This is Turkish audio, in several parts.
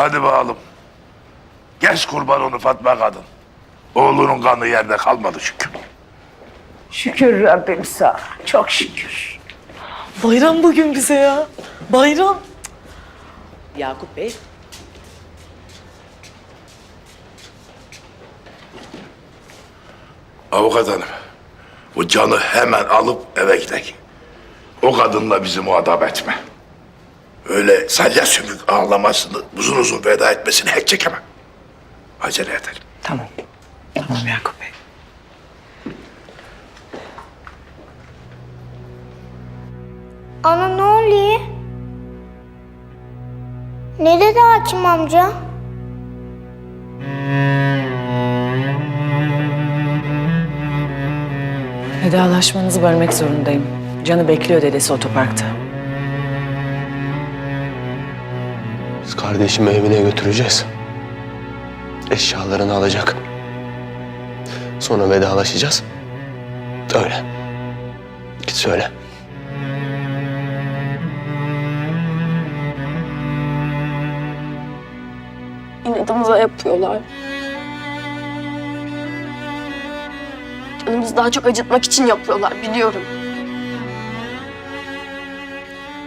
Hadi bakalım. Geç kurban onu Fatma kadın. Oğlunun kanı yerde kalmadı şükür. Şükür Rabbim sağ. Çok şükür. Bayram bugün bize ya. Bayram. Yakup Bey, Avukat hanım. Bu canı hemen alıp eve gidelim. O kadınla bizi muhatap etme. Öyle salya sümük ağlamasını, uzun uzun veda etmesini hiç çekemem. Acele edelim. Tamam. Tamam Yakup Bey. Ana ne oluyor? Ne dedi hakim amca? Vedalaşmanızı bölmek zorundayım. Canı bekliyor dedesi otoparkta. Kardeşimi evine götüreceğiz. Eşyalarını alacak. Sonra vedalaşacağız. Öyle. Git söyle. inadımıza yapıyorlar. Canımızı daha çok acıtmak için yapıyorlar biliyorum.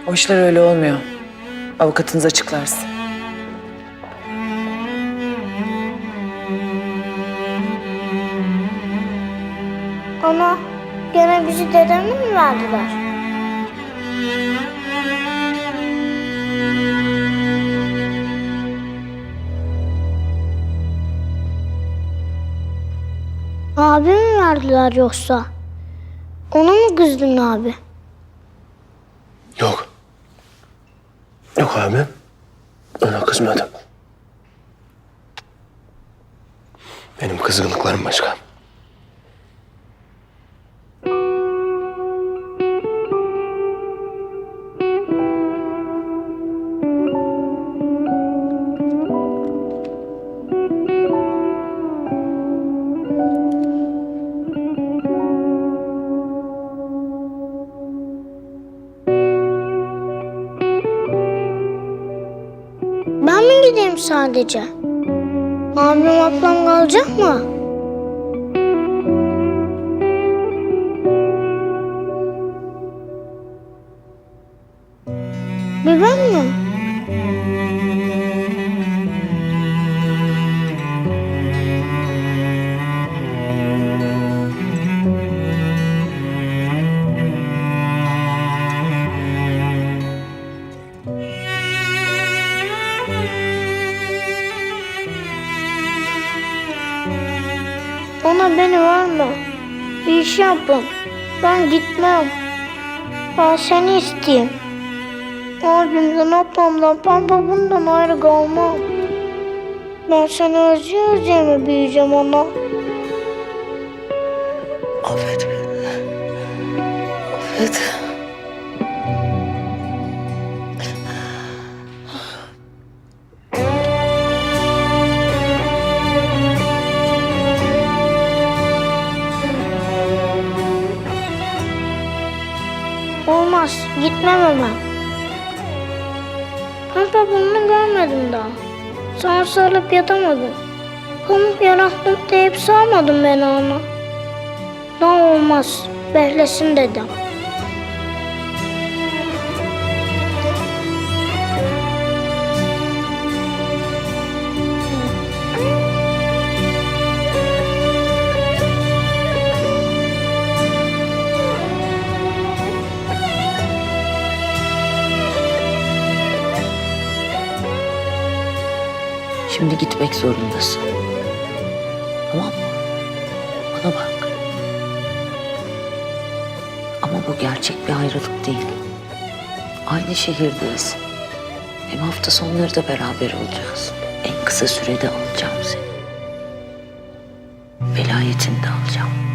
O işler öyle olmuyor. Avukatınız açıklarsın. Ana gene bizi dedeme mi verdiler? Abi mi verdiler yoksa? Ona mı kızdın abi? Yok. Yok abi. Ona kızmadım. Benim kızgınlıklarım başka. Gideyim sadece? Abim ablam kalacak mı? Bir ben Ona beni verme. Bir iş yapın. Ben gitmem. Ben seni isteyeyim. Abimden, ablamdan, ben babamdan ayrı kalmam. Ben seni özleye özleye mi büyüyeceğim ana? Affet beni. Affet. Gitmem hemen. Ben babamı görmedim daha. Sana sarılıp yatamadım. Pamuk yarattım deyip sağmadım beni ona. Daha olmaz. Behlesin dedim. Şimdi gitmek zorundasın. Tamam mı? Bana bak. Ama bu gerçek bir ayrılık değil. Aynı şehirdeyiz. Hem hafta sonları da beraber olacağız. En kısa sürede alacağım seni. Velayetini de alacağım.